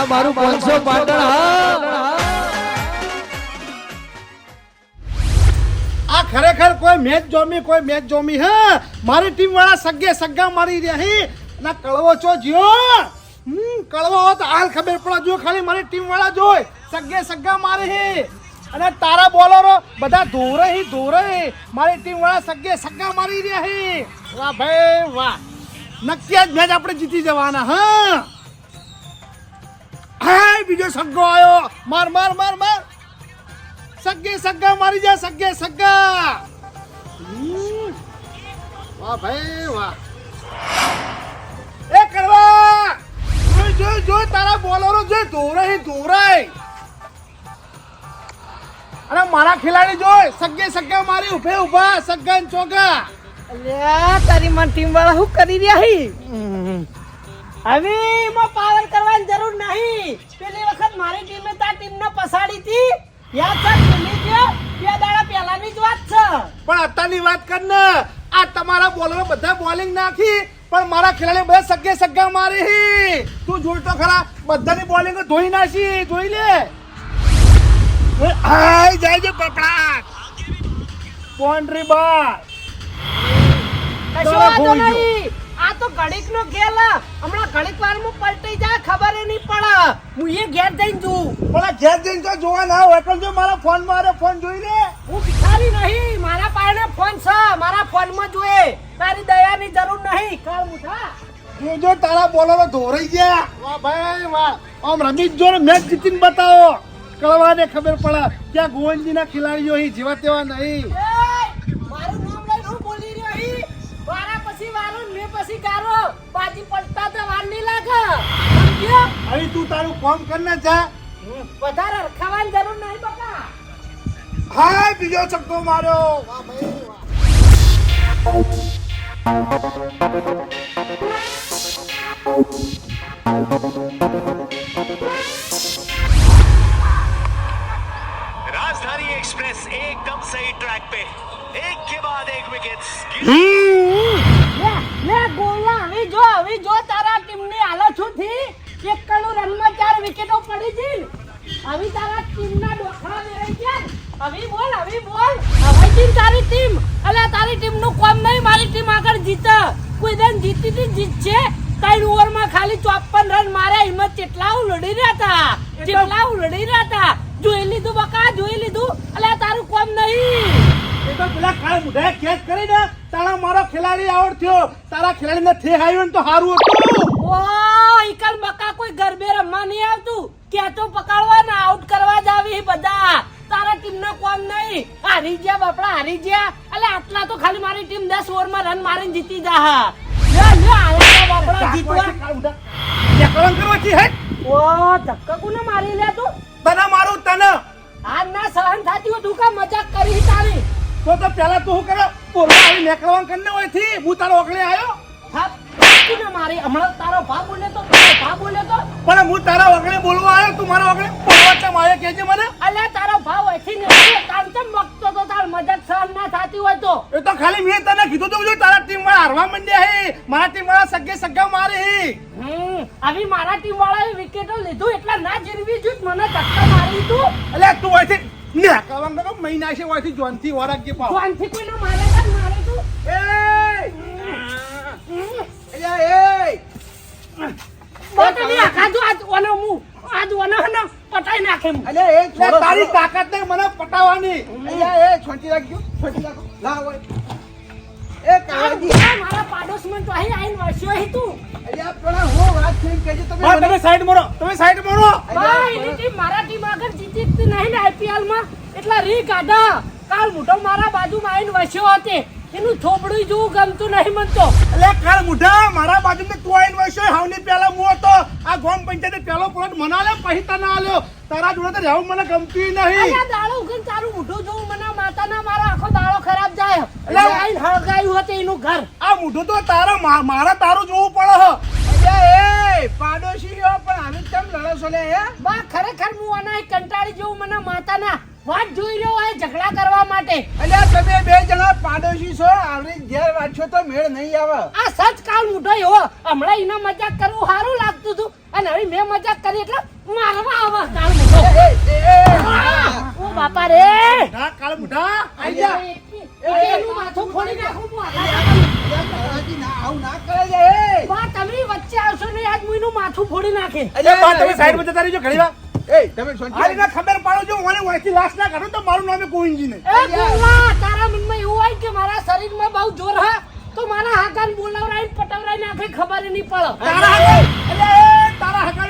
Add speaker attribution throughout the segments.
Speaker 1: આ મારું પાંચસો પાટણ
Speaker 2: આ ખરેખર કોઈ મેચ જોમી, કોઈ મેચ જોમી, હે? મારી ટીમ વાળા સગ્ગે સગ્ગા મારી રહ્યા ના, કળવો ચો જીઓ? હમ, કળવો હોત હાલ ખબર પડે જો ખાલી મારી ટીમ વાળા જોય. સગ્ગે સગ્ગા મારે હે અને તારા બોલરો બધા ધોરે હી, ધોરે મારી ટીમ વાળા સગ્ગે સગ્ગા મારી રહ્યા હી વાહ ભાઈ, વાહ. નક્કી જ મેચ આપણે જીતી જવાના, હા. હાય બીજો સગ્ગો આવ્યો માર માર માર માર. સગ્ગે સગ્ગા મારી જા સગ્ગે સગ્ગા. વાહ ભાઈ વાહ. એ કરવા. જોઈ જોઈ જોઈ તારા બોલરો જોઈ દોરાય દોરાય અરે મારા ખેલાડી જોઈ સગ્ગે સગ્ગા મારી ઉભે ઊભા. સગ્ગા ને ચોગા.
Speaker 3: અલ્યા તારી મન ટીમ વાળા શું કરી રહ્યા હી? હવે એમાં પાવર કરવાની જરૂર નહીં. પેલી વખત મારી ટીમે તાર ટીમને પસાડી હતી. યાદ છે ભૂલી ગયો? બે દાડા પહેલાની જ વાત છે.
Speaker 2: પણ અત્યારની વાત કર ને. આ તમારા બોલરો બધા બોલિંગ નાખી પણ મારા ખેલાડી બધા સગ્ગે સગ્ગા મારી. તું જોઈ તો ખરા બધાની બોલિંગ ધોઈ નાખી જોઈ લે. આય જાય છે પપડા. બાઉન્ડ્રી બાર.
Speaker 3: કશો વાંધો નહીં. આ તો ઘડીક નો ખેલ હમણાં ઘડીક વારમાં પલટી જાય ખબર નહીં પડે. હું એ ઘેર જઈને જોઉં.
Speaker 2: પણ ઘેર જઈને તો જોવા ના હોય પણ જો મારા ફોન મારે ફોન જોઈ લે.
Speaker 3: હું ભિખારી નહીં મારા પાસે ફોન છે. મારા ફોનમાં જોઈએ. તારી દયાની જરૂર નહીં. કાલ મુઠા
Speaker 2: જો તારા બોલરો ધોરાઈ ગયા. વાહ ભાઈ વાહ. આમ રમીત જો મેચ જીતીને બતાવો. કળવાને ખબર પડે. ક્યાં ગોવિંદજીના ખેલાડીઓ જેવા તેવા નહીં.
Speaker 3: તો વાર નહીં લાગે સમજ્યો?
Speaker 2: અહીં તું તારું કામ કરને જા
Speaker 3: વધારે રખાવાની જરૂર નહીં બકા
Speaker 2: હાય બીજો છક્કો માર્યો વાહ ભાઈ વાહ
Speaker 4: राजधानी एक्सप्रेस एकदम सही ट्रैक पे एक के बाद एक विकेट
Speaker 3: લે લે ગોલા હવે જો હવે જો તારા ટીમની હાલત શું થી એક કરોડ રનમાં ચાર વિકેટો પડી છે. હવે તારા ટીમના ડોખા મેળાઈ ગયા. હવે બોલ હવે બોલ. હવે ટીમ તારી ટીમ. અલ્યા તારી ટીમનું કોમ નહીં મારી ટીમ આગળ જીતે. કોઈ દિન જીતી તી જીતશે. ત્રણ ઓવરમાં ખાલી ચોપન રન માર્યા. એમાં કેટલા ઉલડી રહ્યા હતા? કેટલા ઉલડી રહ્યા હતા? જોઈ લીધું બકા જોઈ લીધું. અલ્યા તારું કોમ નહીં.
Speaker 2: તો પેલા કાળ મુઢાએ કેચ કરીને તારા મારો ખેલાડી આવડ થયો. તારા ખેલાડીને થે ને તો હારું હતું.
Speaker 3: ઓ ઈકલ બકા કોઈ ગરબે રમવા નહીં આવતું. કેચો પકડવા ને આઉટ કરવા જ આવી બધા. તારા ટીમ નો કોમ નહીં? હારી ગયા બાપડા હારી ગયા. એટલે આટલા તો ખાલી મારી ટીમ દસ ઓવરમાં રન મારીને જીતી જા. હા લે લ્યો, આયા બાપડા જીતવા.
Speaker 2: કે ટેકલન કરવાથી હે
Speaker 3: ઓ ધક્કા કોને મારી લે તું?
Speaker 2: તને મારું તને.
Speaker 3: આ ના સહન થતી હોય તું કા મજાક કરી તારી?
Speaker 2: તો તો પેલા તું કરે? બોલવા આવી નેકળવાન કરીને હોયથી હું તારો ઓકળે આવ્યો?
Speaker 3: તું મારી હમણાં તારો ભા બોલે તો ભા બોલે તો.
Speaker 2: પણ હું તારા ઓગળે બોલવા આવ્યો તું મારા ઓગળે બોલવા ચમ આવ્યો કેજે મને.
Speaker 3: અલે તારો ભાવ અહીંથી ને તાર ચમ મગતો તો તાર મજાક સહન ના થતી હોય તો.
Speaker 2: એ તો ખાલી મેં તને કીધું તો જો તારા ટીમમાં હારવા માંડ્યા હે મારા ટીમ વાળા સગે સગા મારે હે.
Speaker 3: હમ, આવી મારા ટીમ વાળાએ વિકેટો લીધું એટલા ના જીરવી જોત મને ધક્કા મારી તું.
Speaker 2: અલે તું મહિના છે જોનથી પાવ.
Speaker 3: મારે તો મારે તું
Speaker 2: એ એ
Speaker 3: પોતાની આખા જો આજ ઓનો મું આજ ઓનો હનો પટાઈ નાખે મું.
Speaker 2: અલે એ તારી તાકાત ને મને પટાવવાની અલ્યા એ છોટી રાખજો છોટી રાખો. લા હોય એ
Speaker 3: આ મારા પાડોશમાં તો અહીં આઈને વસ્યો હી તું.
Speaker 2: અલ્યા પણ હું વાત થઈ કેજે તમે તમે સાઈડ મોરો તમે સાઈડ મોરો.
Speaker 3: બા, એની ટીમ મારા ટીમ આગળ જીતી જ ને એટલા રી કાઢા. કાલ મોટો મારા બાજુમાં આવીને વસ્યો હતી. એનું થોબડું જોવું ગમતું નહીં મનતો.
Speaker 2: એટલે કાલ મુઢા મારા બાજુમાં તું આવીને વસ્યો હાવની પેલા હું હતો. આ ગોમ પંચાયત પેલો પ્લોટ મના પછી તને આલ્યો. તારા જોડે તો રહેવું મને ગમતું નહીં.
Speaker 3: દાડો ઉગન તારું મોઢું જોવું મને માતાના મારા આખો દાડો ખરાબ જાય. એટલે આવીને હળગાયું હતું એનું ઘર.
Speaker 2: આ મુઢું તો તારા મારે મારા તારું જોવું પડે હે. એ પાડોશી પણ આને કેમ લડો છો લે
Speaker 3: બા ખરેખર હું આના કંટાળી જેવું મને માતાના વાત જોઈ રહ્યો હોય ઝઘડા કરવા માટે
Speaker 2: અલ્યા તમે બે જણા પાડોશી છો આવડી ઘેર વાંચો તો મેળ નહીં આવે
Speaker 3: આ સચ કાલ મોઢો એવો હમણાં એનો મજાક કરવું સારું લાગતું હતું અને હવે મેં મજાક કરી એટલે મારવા આવે કાળ મોટો ઓ બાપા રે
Speaker 2: ના કાળ મુઢા આઈ જા
Speaker 3: એનું માથું ફોડી નાખું હું આગળ બા, તમે આવશો ને આજ માથું ફોડી નાખે.
Speaker 2: એટલે બા તમે સાઈડમાં જતા રહેજો ઘડી વાર.
Speaker 5: એ તમે શાંતિ
Speaker 2: ખબર પાડો જો મને વહીથી લાશ ના તો મારું નામ ગોવિંદજી નહીં
Speaker 3: એ ગોલા તારા મનમાં એવું હોય કે મારા શરીરમાં બહુ જોર હા તો મારા હાકાન બોલાવરાઈ પટાવરાઈ નાખે ખબર નહીં પડે.
Speaker 2: તારા હગાઈ એટલે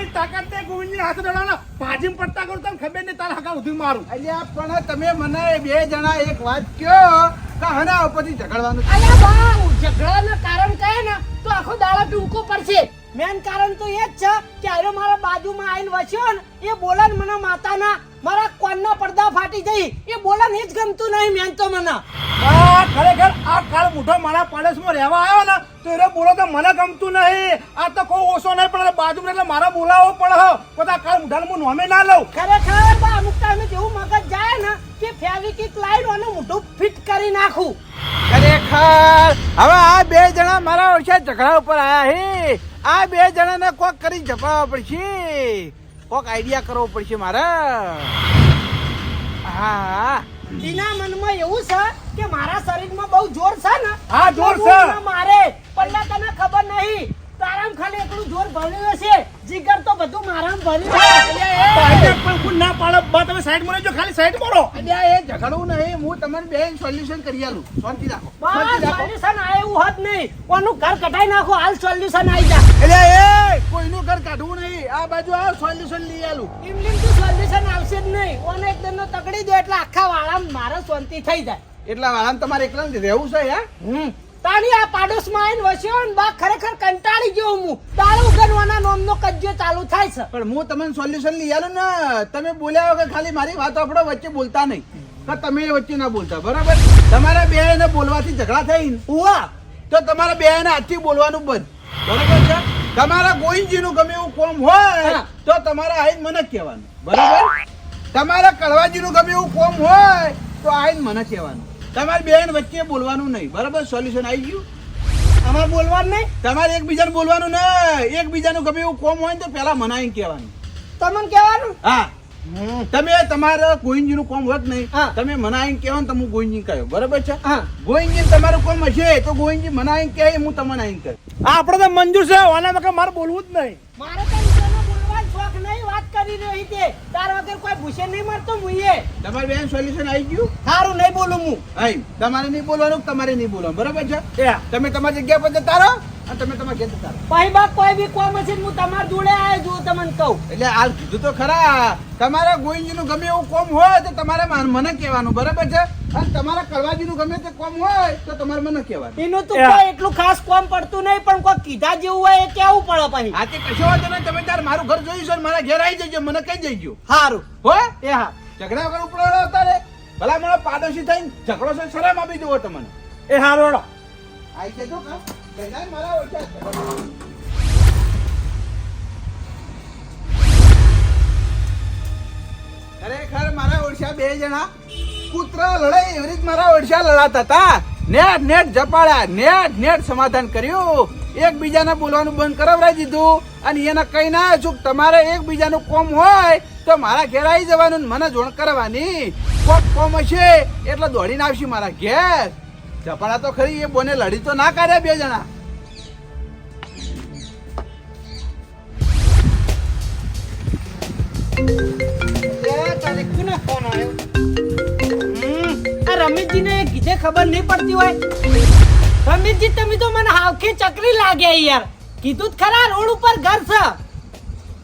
Speaker 2: તારા તાકાત તે ગોવિંદજી હાથ દડાના ભાજીમ પટ્ટા કરું તને ખબર નહીં તારા હગા ઉધી મારું
Speaker 5: અલ્યા પણ તમે મને બે જણા એક વાત કયો કે હના ઉપરથી ઝઘડવાનું.
Speaker 3: અલ્યા બા ઝઘડાનું કારણ કહે ને તો આખો દાડો ટૂંકો પડશે મેન કારણ તો એ જ છે કે આરે મારા બાજુમાં આવીને વસ્યો ને એ બોલે મને માતાના મારા કોનના પડદા ફાટી જઈ. એ બોલન એ જ ગમતું નહીં મેન તો મને.
Speaker 2: આ ખરેખર આ કાળ મુઠો મારા પાડોશમાં રહેવા આવ્યો ને તો એને બોલો તો મને ગમતું નહીં. આ તો કોઈ ઓછો નહીં પણ બાજુ એટલે મારા બોલાવવો પડે બધા કાળ મુઠાને હું નોમે ના લઉં.
Speaker 3: ખરેખર બા અમુક ટાઈમે જેવું મગજ જાય ને કે ફેવિકિક લાઈન અને મોઢું ફિટ કરી નાખું.
Speaker 5: ખરેખર. હવે આ બે જણા મારા ઓછા ઝઘડા ઉપર આયા હે. આ બે જણાને કોક કરી જપાવવા પડશે. કોક આઈડિયા કરવો પડશે મારે. હા.
Speaker 3: એના મનમાં એવું છે કે મારા શરીરમાં બહુ જોર છે ને?
Speaker 2: હા, જોર છે.
Speaker 3: મારે. પણ તને ખબર નહીં. તારામ ખાલી એટલું જોર ભર્યું હશે. જીગર તો બધું મારામ ભર્યું છે
Speaker 2: પણ હું ના પાડો. બા તમે સાઈડમાં રહેજો ખાલી સાઈડ મારો
Speaker 5: અલ્યા એ ઝઘડવું નહીં. હું તમને બે સોલ્યુશન કરી આલું. શાંતિ રાખો. શાંતિ
Speaker 3: બસ સોલ્યુશન આ એવું હોત નહીં. કોનું ઘર કઢાઈ નાખો હાલ સોલ્યુશન આવી જા.
Speaker 5: એટલે એ કોઈનું ઘર કાઢવું નહીં. આ બાજુ આ સોલ્યુશન લઈ આલું.
Speaker 3: ઇમલીમ તો સોલ્યુશન આવશે જ નહીં. ઓને એકદમ તકડી દો એટલે આખા વાળા મારા શાંતિ થઈ જાય.
Speaker 5: એટલા વાળા તમારે એકલા રહેવું છે યાર
Speaker 3: હમ. તાણી આ પાડોશમાં આવીને વસ્યો ને બા ખરેખર કંટાળી ગયો હું. દારૂ ઉગરવાના નોમનો કજ્જો ચાલુ થાય છે.
Speaker 5: પણ હું તમને સોલ્યુશન લઈ આવ્યો ને તમે બોલ્યા વગર ખાલી મારી વાતો આપણે વચ્ચે બોલતા નહીં. કે તમે વચ્ચે ના બોલતા બરાબર? તમારા બે એને બોલવાથી ઝઘડા થઈ
Speaker 3: ઉવા.
Speaker 5: તો તમારા બે એને હાથથી બોલવાનું બંધ. બરાબર છે? તમારા ગોવિંદજી નું ગમે એવું કોમ હોય. તો તમારે આઈને મને કહેવાનું. બરાબર? તમારા કડવાજી નું ગમે એવું કોમ હોય તો આઈને મને કહેવાનું. તમારી બેન વચ્ચે બોલવાનું નહીં. બરાબર? સોલ્યુશન આવી ગયું.
Speaker 3: અમારે બોલવાનું નહીં?
Speaker 5: તમારે એકબીજાને બોલવાનું નહીં. એકબીજાનું ગમે એવું કોમ હોય ને તો પહેલા મને કહેવાનું.
Speaker 3: તમને કહેવાનું?
Speaker 5: હા. તમે તમારા ગોવિંદજી નું કોમ હોત નહીં
Speaker 3: હા.
Speaker 5: તમે મનાઈ કહેવાનું તો હું ગોવિંદજી કહ્યું. બરાબર છે?
Speaker 3: હા.
Speaker 5: ગોવિંદજી તમારું કોમ હશે તો ગોવિંદજી મનાઈ કહે હું તમને આઈને કહ્યું.
Speaker 2: આ આપણે તો મંજૂર છે. ઓના મારે બોલવું જ નહીં.
Speaker 3: મારે તો બીજાનો બોલવાનો શોખ નહીં વાત કરી રહી તે તાર વગર નહીં મારતો મુઈએ
Speaker 5: તમારી બેન સોલ્યુશન આવી ગયું?
Speaker 3: સારું નહીં બોલું હું.
Speaker 5: આઈ. તમારે નહીં બોલવાનું તમારે નહીં બોલવાનું? બરાબર છે? તમે તમારી જગ્યા પર જતા રહો. તમે તમારા ઘેર જતા
Speaker 3: ભાઈ બા કોઈ બી કોમ હશે હું તમારા જોડે આવ્યો છું તમને કહું.
Speaker 5: એટલે હાલ કીધું તો ખરા તમારા ગોવિંદજીનું ગમે એવું કોમ હોય તો તમારે મન- કહેવાનું બરાબર છે? અને તમારા કડવાજીનું ગમે તે કોમ હોય તો તમારે મને કહેવાનું.
Speaker 3: એનું તો કોઈ એટલું ખાસ કોમ પડતું નહીં પણ કોઈ કીધા જેવું હોય એ કેવું પડે પછી?
Speaker 5: આ તે કશો વાંધો નહીં તમે તાર મારું ઘર જોયું છે મારા ઘેર આવી જજો મને કહી જજો
Speaker 3: સારું
Speaker 5: હો?
Speaker 3: એ હા.
Speaker 5: ઝઘડા વગર ઉપડો તારે. ભલા મને પાડોશી થઈને ઝઘડો છે શરમ આપી દેવો તમને.
Speaker 2: એ હારો
Speaker 5: આઈ જજો કા? મારા ઓછા ઝઘડો. ખરેખર મારા ઓળશા બે જણા કૂતરા લડાઈ એવી રીત મારા ઓળશા લડાતા હતા. નેટ નેટ જપાડ્યા. નેટ નેટ સમાધાન કર્યું. એકબીજાને બોલવાનું બંધ કરાવડાવી દીધું. અને એને કઈ ના છું તમારે એકબીજાનું કોમ હોય તો મારા ઘેર આવી જવાનું મને જોણ કરવાની. કોક કોમ હશે એટલે દોડીને આવશે મારા ઘેર. ઝપાડા તો ખરી, એ બોને લડી તો ના કાઢ્યા બે જણા.
Speaker 3: રમેશજીને કીધે ખબર નહીં પડતી હોય. રમેશજી તમે તો મને હાવખે ચકરી લાગ્યા યાર. કીધું જ ખરા, રોડ ઉપર ઘર છે.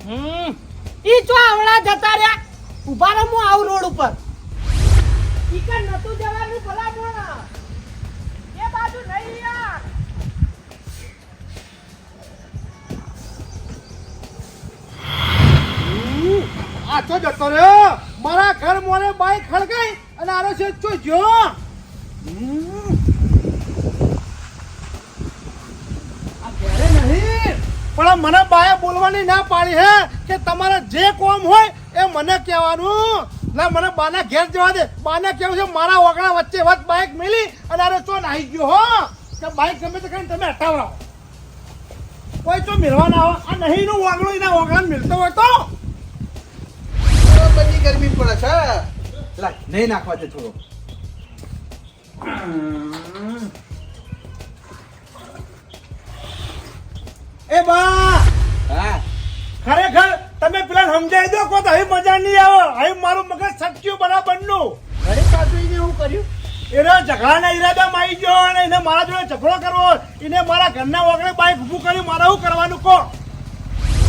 Speaker 3: હમ, ઈ ચો આવડા જતા રહ્યા. ઊભા રહો, હું આવું રોડ ઉપર. ઈ
Speaker 2: તો જતો રહ્યો. મારા ઘર મોરે બાઈક ખડકાઈ અને આરો છે ચો જો પણ મને બાએ બોલવાની ના પાડી હે કે તમારે જે કોમ હોય એ મને કહેવાનું. ના મને બાના ઘેર જવા દે. બાને કેવું છે, મારા ઓગણા વચ્ચે વચ બાઈક મેલી અને આરો ચો નાહી ગયો, હો. કે બાઈક ગમે તે કરીને તમે હટાવડાવો. કોઈ તો મેળવા ના આવે. આ નહીં નું વાગડું એના વાગડા મિલતો હોય તો.
Speaker 5: બધી ગરમી પડે છે લા નહીં નાખવા દે થોડો.
Speaker 2: એ બા!
Speaker 5: હા?
Speaker 2: ખરેખર તમે પેલા સમજાવી દો કો તો હવે મજા નહીં આવે. હવે મારું મગજ સચ્યું બરાબરનું
Speaker 3: ઘરે પાછું એને હું કર્યું?
Speaker 2: એને ઝઘડાના ઈરાદામાં આવી ગયો અને એને મારા જોડે ઝઘડો કરવો એને મારા ઘરના વગડે બાઈક ઊભું કર્યું મારે શું કરવાનું કહો?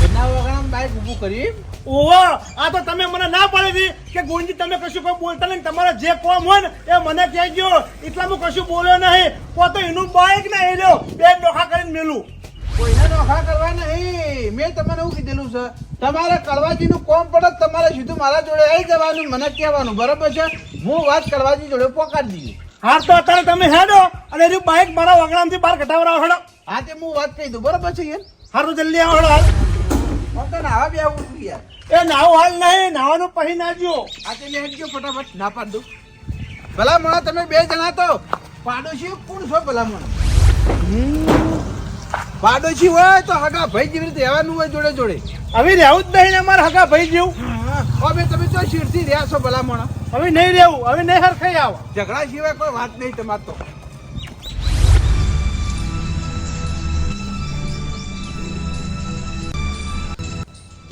Speaker 5: એના બાઈક ઊભું કરી.
Speaker 2: ઓહો આ તો તમે મને ના પાડી હતી કે ગોંજી તમે કશું કોઈ બોલતા નહીં. તમારે જે કોમ હોય ને એ મને કહેજો. એટલા હું કશું બોલ્યો નહીં. પોતે એનું બાઈક ને એ રહ્યો બે ડોખા કરીને મેલું.
Speaker 5: કોઈને ડોખા કરવા નહીં. મેં તમને એવું કીધેલું છે તમારે કડવાજીનું કોમ પડે તમારે સીધું મારા જોડે આવી જવાનું મને કહેવાનું. બરાબર છે? હું વાત કડવાજી જોડે પોકાડી દીધી
Speaker 2: હા તો અત્યારે તમે હેડો અને એનું બાઈક મારા વગડામાંથી બહાર કઢાવડાવો હેડો.
Speaker 5: હા તે હું વાત કહી દઉં. બરાબર છે યાર
Speaker 2: હારું જલ્દી આવો હેડો હાલ. એ નાવ હાલ નહીં નાવાનું પછી ના જ્યો
Speaker 5: આ તે લેટ ફટાફટ ના પાડ દઉં. ભલા મોણા તમે બે જણા તો પાડોશી કોણ છો ભલા મોણા પાડોશી હોય તો હગા ભાઈ જેવી રીતે રહેવાનું હોય જોડે જોડે.
Speaker 2: હવે રહેવું જ નહીં અમારે અમારા હગા ભાઈ જેવું.
Speaker 5: હવે તમે તો શીરથી રહ્યા છો ભલા મોણા
Speaker 2: હવે નહીં રહેવું હવે નહીં હરખાઈ આવો.
Speaker 5: ઝઘડા સિવાય કોઈ વાત નહીં તમારે તો.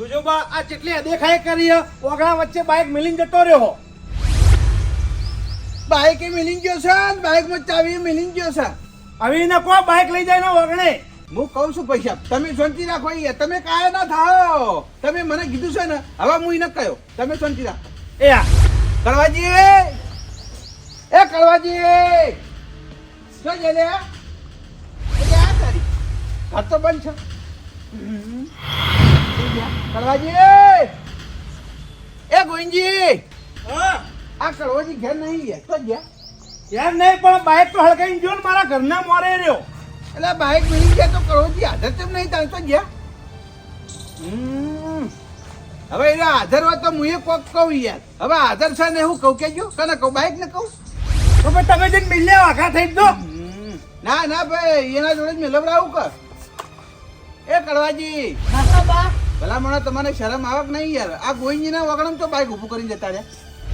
Speaker 2: જોજો બા, આ જેટલી દેખાય કરી. ઓગણા વચ્ચે બાઈક મિલિંગ જતો રહ્યો.
Speaker 5: બાઈક એ મિલિંગ ગયો છે ને બાઈકમાં ચાવી મિલિંગ ગયો છે.
Speaker 2: હવે એને કો બાઈક લઈ જાય ને ઓગણે?
Speaker 5: હું કહું છું પૈસા તમે શાંતિ રાખો યાર તમે કાયા ના થાઓ. તમે મને કીધું છે ને, હવે હું એને કયો તમે શાંતિ રાખો.
Speaker 2: એ આ.
Speaker 5: કળવાજી! એ કળવાજી! શું છે લે આ તારી. ઘર તો બંધ છે. હમ. કળવાજી એ ગોવિંદજી!
Speaker 2: હા.
Speaker 5: આ કળવાજી ઘેર નહીં ગયા તો ગયા.
Speaker 2: ઘેર નહીં પણ બાઇક તો જો ને મારા ઘરના મોરે રહ્યો.
Speaker 5: એટલે બાઇક મિલી ગયા તો કળવાજી હાજર કેમ નહીં તાણ તો ગયા. હમ. હવે એને હાજર હોય તો હું એ કોક કહું યાર. હવે હાજર છે ને હું કહું કેજો કને કહું બાઈક ને કહું?
Speaker 2: તો પછી તમે જઈને મિલ્યા વાઘા થઈ દો.
Speaker 5: ના ના ભાઈ એના જોડે જ મેલવડાવું કર. એ કડવાજી
Speaker 3: બા.
Speaker 5: ભલા મને તમને શરમ આવક નહીં યાર. આ ગોઈજીના વગણમ તો બાઈક ઊભું કરીને જતા રહ્યા.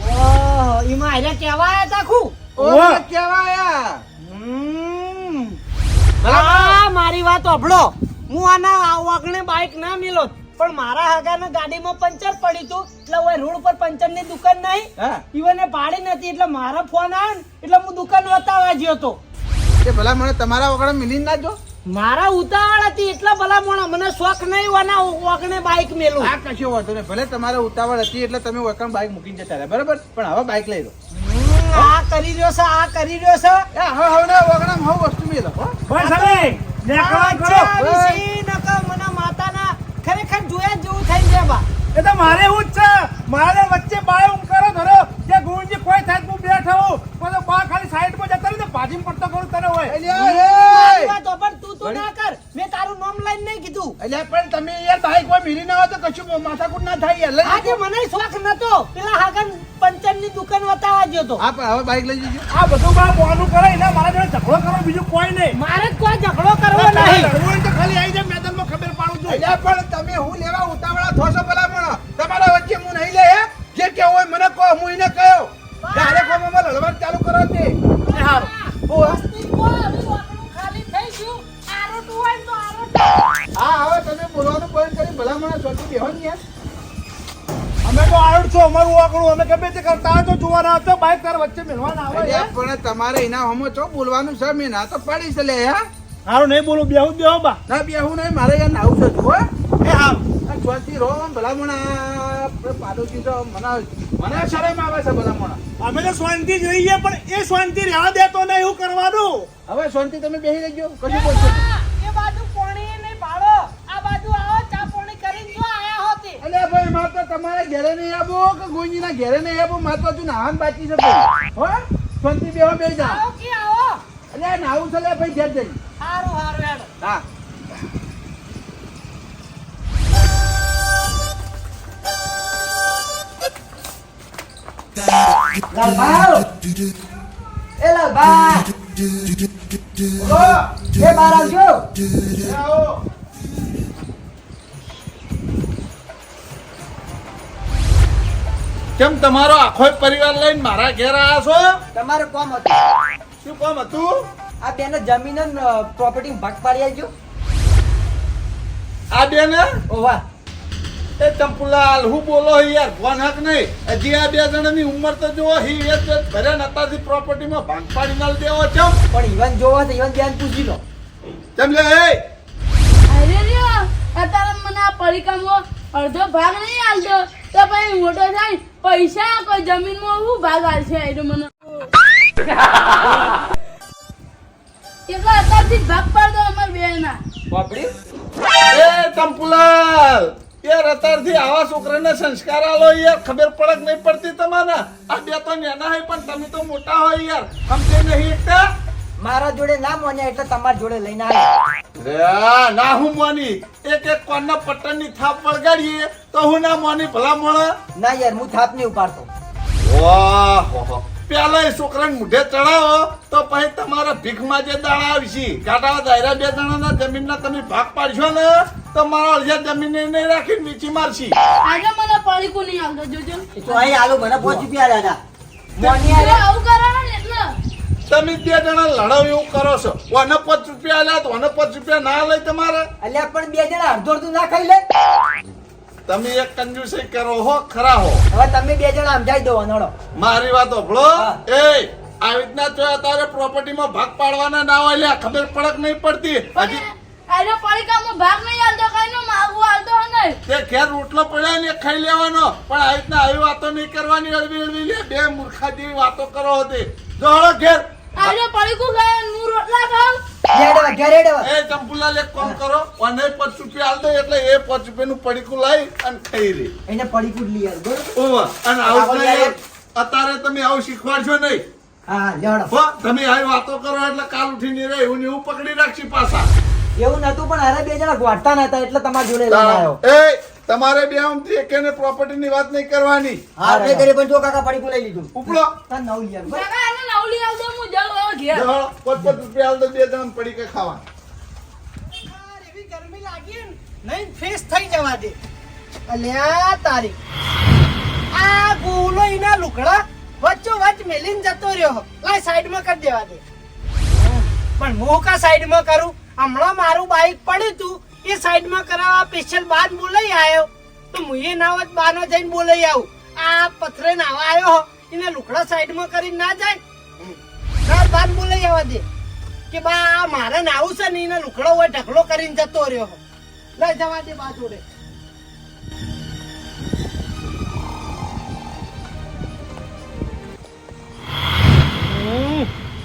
Speaker 3: ઓહો એમાં આર્યા કેવા આયા તા ખુ
Speaker 2: ઓહો.
Speaker 5: કહેવાયા
Speaker 2: હમ.
Speaker 3: આ મારી વાત અભળો હું આના વાગણે બાઈક ના મિલો. પણ મારા હાગાના ગાડીમાં પંચર પડ્યું તું. એટલે હું રોડ ઉપર પંચરની દુકાન નહીં.
Speaker 5: હા.
Speaker 3: ઈવને પાડી નથી. એટલે મારા ફોન આવ્યો ને. એટલે હું દુકાન બતાવવા ગયો તો.
Speaker 5: એ ભલા મને તમારા વગડમ મિલી ના જો.
Speaker 3: મારા ઉતાવળ હતી એટલા ભલા મોણા મને શોખ નહીં આના વાગણે બાઈક મેલું.
Speaker 5: આ કશો વાંધો નહીં. ભલે તમારે ઉતાવળ હતી એટલે તમે વકણ બાઈક મૂકીને જતા રહ્યા. બરાબર? પણ હવે બાઇક લઈ લો.
Speaker 3: આ કરી રહ્યો છે આ કરી રહ્યો છે.
Speaker 5: એ હવે હવે વગડમ હવે વસ્તુ મેલો પણ
Speaker 2: બસ હવે કરો
Speaker 3: આ મને માતાના ખરેખર જોયા જેવું થઈ ગયા બા
Speaker 2: એ તો મારે એવું જ છે. મારે વચ્ચે બાય હું કરો ધરો. જે ગુણજી કોઈ થાય હું બેઠો હું તો બા ખાલી સાઈડ જતા ભાજીમ પડતો કોણ તને હોય.
Speaker 5: અલ્યા,
Speaker 3: તો પણ તું તું ના કર. મેં તારું નામ લઈને નહીં કીધું.
Speaker 5: અલ્યા પણ તમે યાર ભાઈ કોઈ મિલી ના હોય તો કશું માથાકૂટ ના થાય યાર.
Speaker 3: આજે મને શોખ નતો. પેલા હાગન પંચરની દુકાન વતાવા ગયો તો.
Speaker 5: હા હવે બાઈક લઈ જજો.
Speaker 2: આ બધું બા બોનું કરે ને મારા જોડે ઝઘડો કરો બીજું કોઈ નહીં.
Speaker 3: મારે કોઈ ઝઘડો કરવો નહીં.
Speaker 2: લડવું હોય તો ખાલી આવી જાય મેદાનમાં ખબર પાડું છું.
Speaker 5: અલ્યા પણ તમે હું લેવા ઉતાવળા થોસો પેલા પણ તમારા વચ્ચે હું નહીં લે હે? જે કેવું હોય મને કહો હું એને કહ્યો. ડાયરેક્ટ લડવાનું ચાલુ કરો તે.
Speaker 2: અમારું વાકડું અમે ગમે તે કરતા હોય તો જોવાના હતો બાઈક તાર વચ્ચે મેળવાના આવે
Speaker 5: પણ તમારે એના હમો ચો બોલવાનું છે? મેં ના તો પાડી છે લે હા?
Speaker 2: હારું નહીં બોલું બેહું બેહો બા.
Speaker 5: ના બેહું નહીં મારે યાર નાવું છે તું,
Speaker 2: એ હા
Speaker 5: આ સ્વાતી રહો ભલામણા આપણે પાડોશી તો મને મને શરમ આવે છે ભલામણા.
Speaker 2: અમે તો શાંતિ જોઈએ પણ એ શાંતિ રહેવા દેતો નહીં એવું કરવાનું.
Speaker 5: હવે શાંતિ તમે બેસી રહેજો કશું બોલશો નહીં.
Speaker 3: આ, એ બાજુ પોણી નહીં ભાડો આ બાજુ આવો ચા પોણી કરીને જો આયા હોતી
Speaker 5: અલ્યા ભાઈ માર તો તમારે ઘેરે નહીં આવો કે ગોંજીના ઘેરે નહીં આવો માર તો હજુ નાહન બાકી છે હો શાંતિ બેહો બે જા
Speaker 3: આવો કે આવો
Speaker 5: અલ્યા નાવું છે લે ભાઈ ઘેર જઈ
Speaker 3: હારું હારું હેડ
Speaker 5: હા
Speaker 3: લાલભાઈ એ લાલભાઈ
Speaker 5: ઓ
Speaker 3: એ બાર આવજો
Speaker 5: આવો.
Speaker 1: કેમ તમારો આખો પરિવાર લઈને મારા ઘેર આવ્યા છો?
Speaker 6: તમારે કોમ હતું.
Speaker 1: શું કોમ હતું?
Speaker 6: આ બેને જમીન પ્રોપર્ટી ભાગ પાડી આવજો
Speaker 1: આ બે
Speaker 6: ઓવા
Speaker 1: એ ચંપુલાલ હું બોલો યાર ફોન હક નહીં? હજી આ બે જણાની ઉંમર તો જુઓ હી વેચ ભર્યા નતાથી પ્રોપર્ટીમાં ભાગ પાડી ના દેવો ચમ
Speaker 6: પણ ઈવન જોવો તો ઈવન બેન પૂછી લો.
Speaker 1: ચમ લે એ?
Speaker 7: અરે રે અત્યારે મને આ પડીકામાં અડધો ભાગ નહીં આલતો. તો પછી મોટો થાય પૈસા કોઈ જમીનમાં શું ભાગ આલશે? એટલે મને એટલે અત્યારથી ભાગ પાડતો અમાર બેના
Speaker 6: પ્રોપર્ટી
Speaker 1: એ યાર અત્યારથી આવા છોકરાને સંસ્કાર આલો યાર. ખબર પડક નહીં પડતી તમારે આ બે તો નાના હોય પણ તમે તો મોટા હોય યાર. સમજે નહીં એકતા
Speaker 6: મારા જોડે ના મોન્યા એટલે તમારા જોડે લઈને આવ્યા.
Speaker 1: ના હું મોની. એક એક કોનના પટ્ટનની થાપ વળગાડીએ તો હું ના મોની ભલા મોણા?
Speaker 6: ના યાર હું થાપ નહીં ઉપાડતો.
Speaker 1: પેલા એ છોકરાને મુઢે ચડાવો તો પછી તમારા ભીખમાં જે દાણા આવશે. કાંટા દાયરા બે દાણાના જમીનના તમે ભાગ પાડશો ને તો મારા અડધા જમીન નહીં રાખીને વીચી મારશી.
Speaker 7: આજે મને પડીકું નહીં આવતો જોજો.
Speaker 6: તો અહીં આલો મને પહોંચી રૂપિયા દાદા
Speaker 7: જો આવું કરો ને એટલે.
Speaker 1: તમે બે જણા લડાવ એવું કરો છો. ઓને પાંચ રૂપિયા આલ્યા તો ઓને પાંચ રૂપિયા ના લઈ તમારે?
Speaker 6: અલ્યા પણ બે જણા અડધો અડધું ના ખાઈ લે.
Speaker 1: તમે એક કંજુસી કરો હો ખરા હો.
Speaker 6: હવે તમે બે જણા સમજાઈ દો અનોડો
Speaker 1: મારી વાત
Speaker 6: ઓભળો
Speaker 1: એ આવી રીતના જો તારે પ્રોપર્ટીમાં ભાગ પાડવાના ના હોય લ્યા ખબર પડક નહીં પડતી. હજી
Speaker 7: આજે પડીકામાં ભાગ નહીં આલતો કઈનો નો માગવું આલતો નહીં.
Speaker 1: તે ઘેર રોટલો પડ્યો ને ખાઈ લેવાનો. પણ આવી રીતના આવી વાતો નહીં કરવાની અળવી અળવી લે બે મૂર્ખા જેવી વાતો કરો હતી. જો હળો ઘેર.
Speaker 7: આજે પડીકું ખાય હું રોટલા ખાઉં?
Speaker 6: ઘેર ઘેર
Speaker 1: એ ચંપુલાલ એક કામ કરો અને પાંચ રૂપિયા આલ દો એટલે એ પાંચ રૂપિયાનું પડીકું લાવી અને ખાઈ લે.
Speaker 6: એને પડી લઈ યાર બરોબર?
Speaker 1: ઓવા અને આવું અત્યારે તમે આવું શીખવાડશો નહીં.
Speaker 6: હા લેવડો.
Speaker 1: હો તમે આવી વાતો કરો એટલે કાલ ઉઠીને રે એવું ને એવું પકડી રાખશી પાછા.
Speaker 6: એવું નતું પણ અરે બે જણા ગોઠતા નતા એટલે તમારા જોડે લઈને આવ્યો.
Speaker 1: એ તમારે બે આમથી એકેને પ્રોપર્ટીની વાત નહીં કરવાની.
Speaker 6: હા તે કરી પણ જો કાકા પડી લઈ લીધું.
Speaker 1: ઉપલો.
Speaker 6: તાર નવ યાર બરોબર?
Speaker 7: કાકા આને નવલી આલતો હું ઘેર
Speaker 1: જો હળો, પાંચ પાંચ રૂપિયા આલ દો બે જણ પડી કે ખાવા
Speaker 3: એવી ગરમી લાગી નહીં ફેસ થઈ જવા દે. અલ્યા તારી. આ ગોલો એના લુકડા વચ્ચો વચ મેલીને જતો રહ્યો લાય સાઈડમાં કરી દેવા દે. પણ હું કા સાઈડમાં કરું? હમણાં મારું બાઈક પડ્યું તું. એ સાઈડમાં કરાવવા સ્પેશિયલ બાદ બોલાઈ આવ્યો તો હું એ ના હોત બાનો જઈને બોલાઈ આવું. આ પથરે નાવા આવ્યો એને લુકડા સાઈડમાં કરીને ના જાય. ના બાદ બોલાઈ આવવા દે. કે બા આ મારે નાવું છે ને લુકડો હોય ઢકલો કરીને જતો રહ્યો લઈ જવા દે બા જોડે.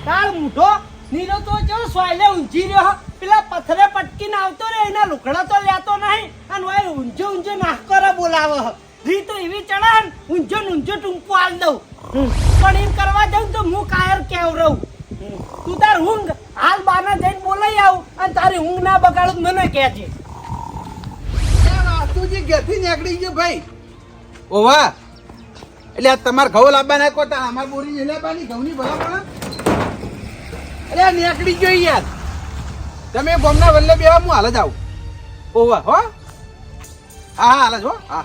Speaker 3: તાર મૂઠો નીરો તો જો સોયલે ઊંચી રહ્યો પેલા પથરે પટકીને આવતો રે એના લુકડા તો લેતો નહીં. અને ઓય ઊંચો ઊંચો નાક કરે બોલાવો રી તો એવી ચડે ને ઊંચો ઊંચો ટૂંકો આલ દઉં. પણ એમ કરવા જાઉં તો હું કાયર કેવ રહું. તું તાર ઊંઘ હાલ બાના જઈને બોલાઈ આવું અને તારી ઊંઘ ના બગાડું તો મને કહેજે
Speaker 5: વાસ્તુજી ઘેરથી નીકળી ગયો ભાઈ. ઓવા. એટલે આ તમારે ઘઉં લાવવા નાખો તા અમાર બોરી ને લાવવાની ઘઉંની ભલા પણ. અરે નીકળી ગયો યાર. તમે ગોમના વલ્લે બેવા હું હાલ જ આવું. ઓવા હો. હા હા હાલ જ હો. હા.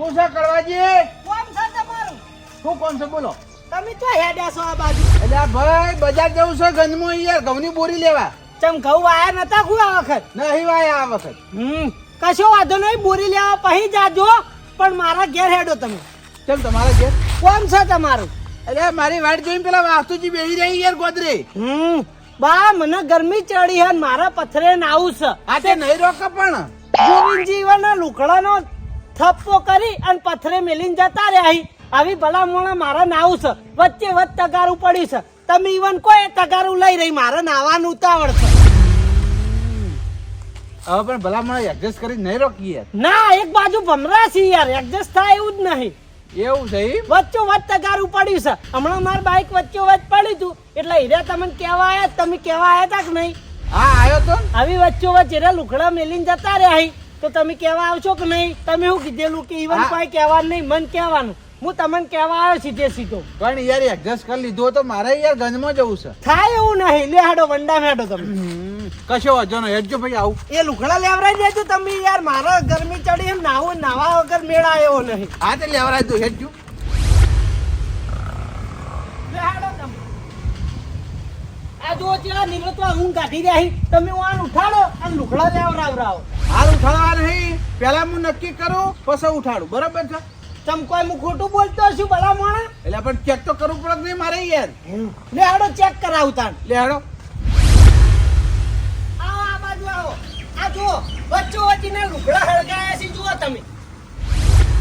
Speaker 5: શું છે કડવાજી?
Speaker 3: કોણ છે તમારું?
Speaker 5: શું કોણ છે બોલો.
Speaker 3: તમે તો હેડ્યા છો આ બાજુ?
Speaker 5: એટલે ભાઈ બજાર જવું છે ગંજમાં યાર ઘઉંની બોરી લેવા.
Speaker 3: ચમ ઘઉં આયા નતા કુ આ વખત?
Speaker 5: નહીં વાયા આ વખત.
Speaker 3: હમ કશો વાંધો નહીં બોરી લેવા પહી જાજો પણ મારા ઘેર હેડો તમે.
Speaker 5: ચમ તમારા ઘેર?
Speaker 3: કોણ છે તમારું?
Speaker 5: અરે મારી વાટ જોઈને પેલા વાસ્તુજી બેહી રહી યાર ગોદરે.
Speaker 3: હમ બા મને ગરમી ચડી હે મારા પથરે નાવું છે.
Speaker 5: આ તે નહીં રોકે પણ.
Speaker 3: ગોવિંદજી ઈવનના લુકડાનો થપ્પો કરી અને પથરે મેલીને જતા રહ્યા. આવી ભલામણા મારા નાવું છે. વચ્ચે વચ્ચે તગારું પડ્યું છે. તમે ઈવન કોઈ તગારું લઈ રહી મારે નાવાનું ઉતાવળ છે
Speaker 5: હવે પણ ભલા મને એડજસ્ટ કરી નહીં રોકી યાર.
Speaker 3: ના એક બાજુ ભમરા છે યાર. એડજસ્ટ થાય એવું જ નહીં.
Speaker 5: એવું છે
Speaker 3: વચ્ચો વચ્ચ તગારું પડ્યું છે. હમણાં મારું બાઈક વચ્ચો વચ્ચ પડ્યું હતું એટલે હીરા તમને કહેવા આયા તમે કહેવા આવ્યા હતા કે નહીં?
Speaker 5: હા આવ્યો તો
Speaker 3: આવી વચ્ચો વચ્ચ હીરા લુખડા મેલીને જતા રહ્યા. તો તમે કહેવા આવશો કે નહીં? તમે શું કીધેલું કે ઈવન. કોઈ કહેવાનું નહીં મન કહેવાનું. હું તમને કહેવા આવ્યો સીધે સીધો.
Speaker 5: પણ યાર એડજસ્ટ કરી લીધો તો મારે યાર ગંજમાં જવું છે.
Speaker 3: થાય એવું નહીં. લે હાડો વંડા મેડો તમે.
Speaker 5: કશો વાંધો નહીં. હેડજો ભાઈ આવું.
Speaker 8: એ લુખડા લેવરાઈ દેજો તમે યાર. મારો ગરમી ચડી એમ નાવું નાવા વગર મેળ આવ્યો નહીં.
Speaker 5: હા તે લેવરાય દો. હેડજો.
Speaker 3: જો ચેલા નીકળો તો ઊંઘ કાઢી રહ્યા તમે આન ઉઠાડો? અને રાવ રાવ.
Speaker 5: હાલ ઉઠાડવા નહીં. પેલા હું નક્કી કરું પછી ઉઠાડું. બરાબર છે?
Speaker 3: તમ કોઈ હું ખોટું બોલતો છું ભલા મોણા
Speaker 5: એટલે પણ ચેક તો કરવું પડે નહીં મારે યાર?
Speaker 3: લે હાડો ચેક કરાવતા
Speaker 5: લે હેડો.
Speaker 3: આવો આ બાજુ આવો. આ જુઓ વચ્ચો વચ્ચીને લુગડા હળગાયા છે જુઓ તમે.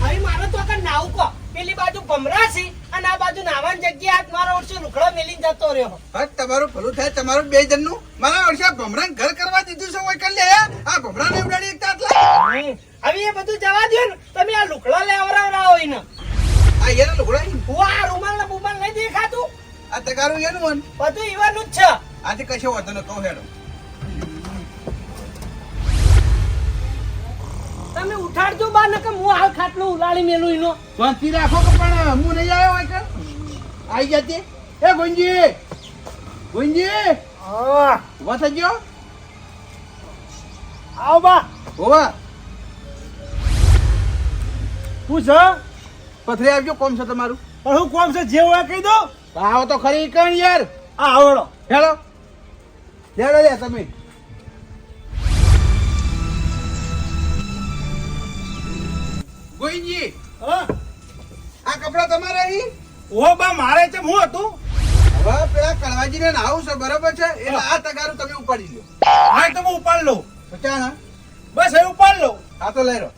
Speaker 3: હવે મારો તો કે નાવ કો પેલી બાજુ ભમરા છે. અને આ બાજુ નાવાની જગ્યા મારો ઓછો લુગડા મેલીને જતો રહ્યો.
Speaker 5: હા તમારું ભલું થાય તમારું બે જણનું. મારા વર્ષે ભમરાને ઘર કરવા દીધું છે ઓય લે આ ભમરાને ઉડાડી એકતા આટલા?
Speaker 3: હવે એ બધું જવા દો ને તમે આ લુગડા હોય ને
Speaker 5: આ યાર લુગડા
Speaker 3: હું આ રૂમાલ ને બુમાલ નહીં દેખાતું?
Speaker 5: આ તગારું એનું મન
Speaker 3: બધું ઈવાનું જ છે.
Speaker 5: આજે કશો વાંધો ન હેડો.
Speaker 3: તમે ઉઠાડજો બા ને હું હાલ ખાટલો ઉલાળી મેલું એનો.
Speaker 5: શાંતિ રાખો કે પણ હું નહીં આવ્યો હોય કે? આવી જતી એ ગુંજી! ગુંજી! થઈ ગયો?
Speaker 2: આવો બા.
Speaker 5: હોવા.
Speaker 2: હું છે?
Speaker 5: પથરી આવજો કોમ છે તમારું.
Speaker 2: પણ હું કોમ છે જે હોય કહી દો.
Speaker 5: આવો તો ખરી કણ યાર.
Speaker 2: આ આવડો.
Speaker 5: હેલો લેડો લે તમે. ગોઈજી
Speaker 2: હા?
Speaker 5: આ કપડા તમારે અહીં?
Speaker 2: ઓ બા મારે છે હું હતું?
Speaker 5: હવે પેલા કળવાજીને નાવું છે બરાબર છે? એટલે આ તગારું તમે ઉપાડી લો.
Speaker 2: હા તો હું ઉપાડ લઉં.
Speaker 5: પચાસ
Speaker 2: બસ એ ઉપાડ લઉં.
Speaker 5: આ તો લઈ રહ્યો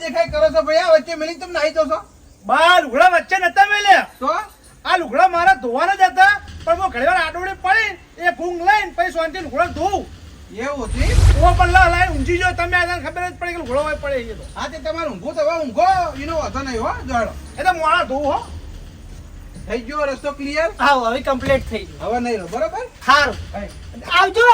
Speaker 5: દેખાય કરો છો ભાઈ આ વચ્ચે મિલી તમે નાહી દો છો?
Speaker 2: બા લુગડા વચ્ચે નતા મેલ્યા.
Speaker 5: તો?
Speaker 2: આ લુગડા મારા ધોવાના જ હતા. પણ હું ઘણી વાર આડોડે પડી એ ભૂંગ લઈને પછી શાંતિ લુગડા ધોવું
Speaker 5: એવું હતું
Speaker 2: ઓ પણ લા લાઈ ઊંઘી જો. તમે આ ખબર જ પડી કે ઘોડો હોય પડે એ તો.
Speaker 5: હા તે તમારે ઊંઘો તો હવે ઊંઘો. એનો વાંધો નહીં હો જોડો.
Speaker 2: એ મોડા ધોવું હો.
Speaker 5: થઈ ગયો રસ્તો ક્લિયર
Speaker 3: હા હવે કમ્પ્લીટ થઈ ગયો.
Speaker 5: હવે નહીં બરોબર?
Speaker 3: સારું આવજો.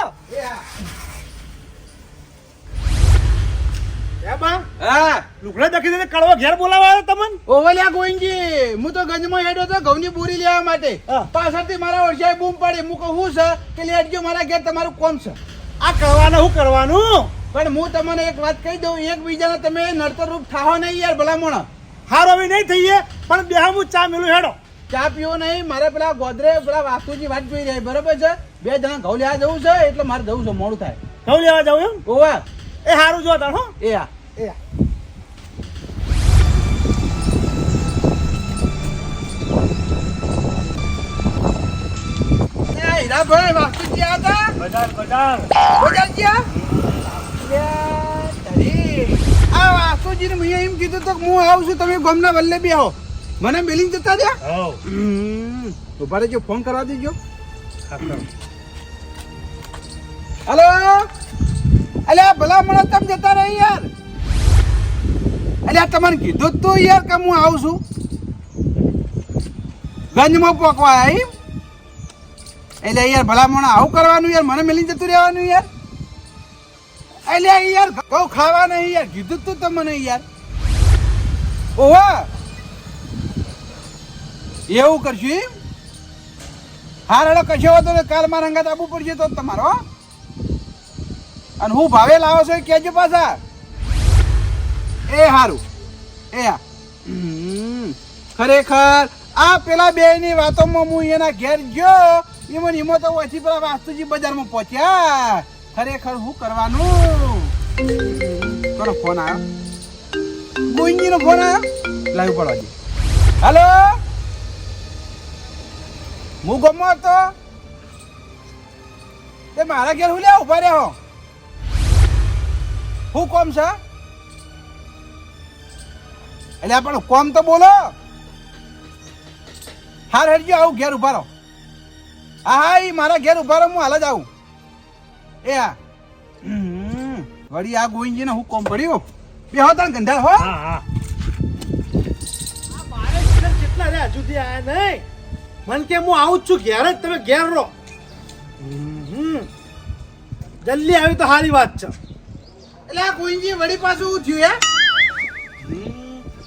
Speaker 5: એ હા.
Speaker 2: લુગડા દખી દે કડવા ઘેર બોલાવા આવ્યો તમને?
Speaker 5: ઓવલ્યા ગોઈંજી હું તો ગંજમાં હેડ્યો તો ઘઉંની બોરી લેવા માટે. પાછળથી મારા ઓળખ્યાએ બૂમ પાડી. હું કહું શું છે કે લેટ ગયો મારા ઘેર તમારું કોમ છે.
Speaker 2: આ કરવાના શું કરવાનું?
Speaker 5: પણ હું તમને એક વાત કહી દઉં એકબીજાને તમે નડતર રૂપ થાહો નહીં યાર ભલામણ.
Speaker 2: હારો હવે નહીં થઈએ પણ બે હું ચા મેલું હેડો.
Speaker 5: ચા પીવો નહીં મારે પેલા ગોદરે પેલા વાસ્તુજી વાત જોઈ રહી બરોબર છે? બે જણા ઘઉં લેવા જવું છે એટલે મારે જવું છે મોડું થાય.
Speaker 2: ઘઉં લેવા જવું એમ?
Speaker 5: ઓવા.
Speaker 2: એ સારું જો તાણ હો.
Speaker 5: એ હા
Speaker 2: એ હા.
Speaker 5: એ હીરાભાઈ વાસ્તુજી ક્યાં હતા
Speaker 2: બજાર બજાર
Speaker 5: બજાર ગયા મેં એમ કીધું તો હું આવું છું તમે ગમના વલ્લે બી આવો. મને મિલિંગ જતા હમ. ઊભા રહેજો ફોન કરવા દેજો. હલો? અલ્યા ભલા મને તમે જતા રહી યાર. અલ્યા તમને કીધું તો યાર કે હું આવું છું. ગંજમાં પોકવા આવી એટલે યાર ભલા આવું કરવાનું યાર, મને મેલી જતું રહેવાનું યાર. એટલે યાર કહું ખાવા નહીં યાર, કીધું તું તમને યાર. ઓહો! એવું કરશું એમ? હા, રેડો, કશો વાંધો નહીં. કાલ મારા અંગાત આપવું પડશે તો તમારો અને હું ભાવે લાવો છો એ કહેજો પાછા. એ સારું એ હા. ખરેખર આ પેલા બે ની વાતોમાં હું એના ઘેર ગયો. એમાં એમાં તો ઓછી પેલા વાસ્તુજી બજારમાં પહોંચ્યા. ખરેખર શું કરવાનું? કોનો ફોન આવ્યો ગોઈંજી નો ફોન આવ્યો લાઈવ પડવા દે હેલો? હું ગમો હતો? તે મારા ઘેર હું લે ઊભા રહ્યો. હું કોમ છે? એટલે પણ કોમ તો બોલો. હાર હરજી આવું ઘેર ઊભા રહો. હા હા એ મારા ઘેર ઊભા રહો હું હાલ જ આવું. એ હા વળી આ ગોઈંજીને હું કોમ પડ્યો બે હો તને ગંધાર હો.
Speaker 2: હા હા. આ બારે દિવસ કેટલા રહ્યા સુધી આયા નહીં. મન કે હું આવું જ છું ઘેર જ તમે ઘેર રહો. હમ. જલ્દી આવી તો સારી વાત છે.
Speaker 5: એટલે આ ગોવિંદજી વળી પાછું શું થયું હે?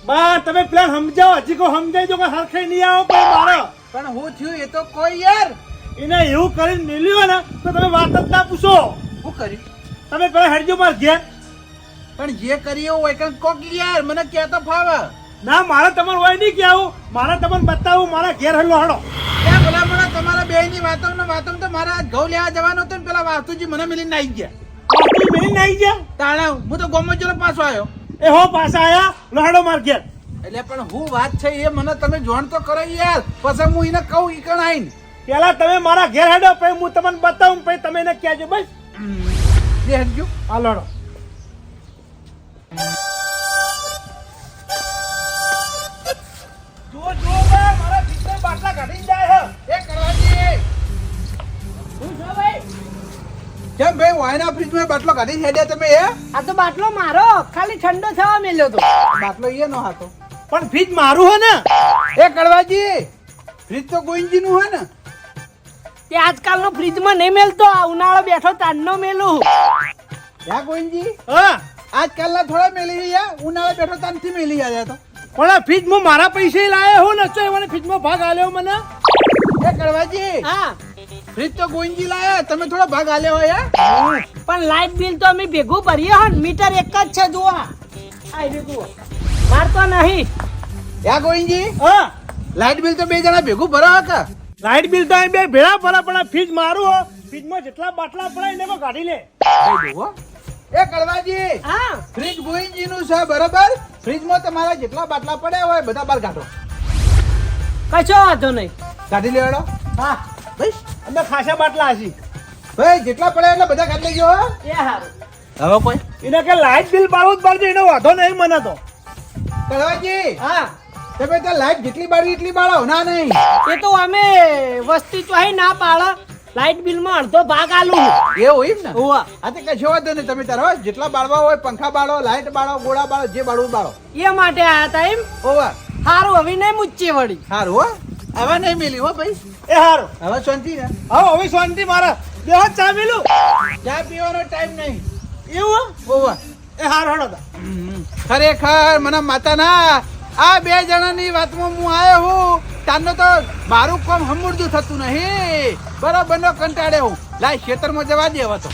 Speaker 2: બા તમે પ્લાન સમજાવો હજી કોઈ સમજાઈ જો કોઈ સરખે નહીં આવો પણ મારો.
Speaker 5: પણ હું થયું એ તો કોઈ યાર.
Speaker 2: એને એવું કરીને મેલ્યું ને તો તમે વાત જ ના પૂછો.
Speaker 5: હું કર્યું
Speaker 2: તમે પેલા હેડજો માર ઘેર.
Speaker 5: પણ જે કર્યું હોય કંઈક કોક યાર મને કહેતો ફાવે.
Speaker 2: ના મારે તમારે હોય નહીં કહેવું મારે તમને બતાવું મારા ઘેર હલો હડો.
Speaker 5: એ મને તમારા બે ની વાતો ને વાતો તો મારા ઘઉં લેવા જવાનું હતું ને પેલા વાસુજી મને મિલીને આવી ગયા.
Speaker 2: વાસુજી મિલીને આવી ગયા?
Speaker 5: તાણા હું તો ગોમો જોડે પાછો આવ્યો
Speaker 2: એ હો પાછા આયા. લહડો માર ઘેર.
Speaker 5: એટલે પણ હું વાત છે એ મને તમે જોણ તો કરો યાર. પછી હું એને કહું ઈકણ આઈને.
Speaker 2: પેલા તમે મારા ઘેર હેડો પછી હું તમને બતાવું પછી તમે એને કહેજો બસ.
Speaker 5: જે હેડજો.
Speaker 2: આ લડો. જુઓ જુઓ મારા બાટલા કાઢીને જાય
Speaker 5: એ
Speaker 3: શું છો ભાઈ?
Speaker 5: કેમ ભાઈ વાયના ફ્રીજમાં બાટલો કાઢી હેડ્યા તમે એ
Speaker 3: આ તો બાટલો મારો. ખાલી ઠંડો થવા મેલ્યો તો.
Speaker 5: બાટલો એ નો હતો
Speaker 2: પણ ફ્રીજ મારું હે ને?
Speaker 5: એ કડવાજી ફ્રીજ તો ગોઈંજી નું હોય ને?
Speaker 3: તે આજકાલનો ફ્રીજમાં નહીં મેલતો આ ઉનાળો બેઠો તાનનો મેલું
Speaker 5: યા ગોઈંજી
Speaker 2: હા.
Speaker 5: આજકાલના થોડા મેલી ગયા ઉનાળા બેઠો તાનથી મેલી ગયા તો.
Speaker 2: પણ હું મારા પૈસે લાયો હું નચો મને ફીજમાં ભાગ આલ્યો મને.
Speaker 5: એ કડવાજી
Speaker 3: હા.
Speaker 5: ફ્રીજ તો ગોઈંજી લાયા તમે થોડો ભાગ આલ્યો હોય
Speaker 3: પણ લાઈટ બિલ તો અમે ભેગું ભરીએ હો મીટર એક જ છે જુઓ. આ રહ્યું જુઓ. માર તો નહીં.
Speaker 5: યા ગોઈંજી
Speaker 2: હા.
Speaker 5: લાઇટ બિલ તો બે જણા ભેગું ભરો કા?
Speaker 2: લાઈટ બિલ તો બે ભેળા ભરા પણ ફ્રીજ ફીજ મારું હો. ફીજમાં જેટલા બાટલા પડે એને કાઢી લે.
Speaker 5: એ કડવાજી
Speaker 3: હા.
Speaker 5: ફ્રીજ ગોઈંજી નું છે બરાબર? ફ્રીજમાં તમારા જેટલા બાટલા પડ્યા હોય બધા બહાર કાઢો.
Speaker 3: કશો વાંધો નહીં.
Speaker 5: કાઢી લેવાડો.
Speaker 2: હા.
Speaker 5: ભાઈ
Speaker 2: અંદર ખાસા બાટલા હશી
Speaker 5: ભાઈ જેટલા પડ્યા એટલે બધા કાઢી લેજો હો.
Speaker 3: એ હારું.
Speaker 5: હવે કોઈ?
Speaker 2: એને કે લાઈટ બિલ બાળવું જ બાળજો એનો વાંધો નહીં મને તો.
Speaker 5: કડવાજી
Speaker 3: હા.
Speaker 5: તમે તો લાઈટ જેટલી બાળી એટલી બાળો ના નહીં.
Speaker 3: એ તો અમે વસ્તી ચોહી ના પાડો લાઈટ બિલમાં અડધો ભાગ આલું
Speaker 5: એ હોય ને?
Speaker 3: હોવા.
Speaker 5: આ તો કશો વાંધો નહીં. તમે તારો જેટલા બાળવા હોય પંખા બાળો લાઈટ બાળો ગોળા બાળો જે બાળવું બાળો.
Speaker 3: એ માટે આયા તા એમ?
Speaker 5: ઓવા
Speaker 3: સારું હવે નહીં મૂચી વળી.
Speaker 5: સારું હો. હવે નહીં મિલી હો ભાઈ.
Speaker 2: એ હારું.
Speaker 5: હવે શાંતિ ને.
Speaker 2: હા હવે શાંતિ મારા. હાથ ચા મિલું.
Speaker 5: ચા પીવાનો ટાઈમ નહીં.
Speaker 2: એવું?
Speaker 5: ઓવા
Speaker 2: એ હાર હડો તા.
Speaker 5: ખરેખર મને માતાના આ બે જણાની વાતમાં હું આવ્યો હું. તારનો તો મારું કામ હમુરજું થતું નહીં. બરાબર નો કંટાળે હું. લાય ખેતરમાં જવા દેવા તો.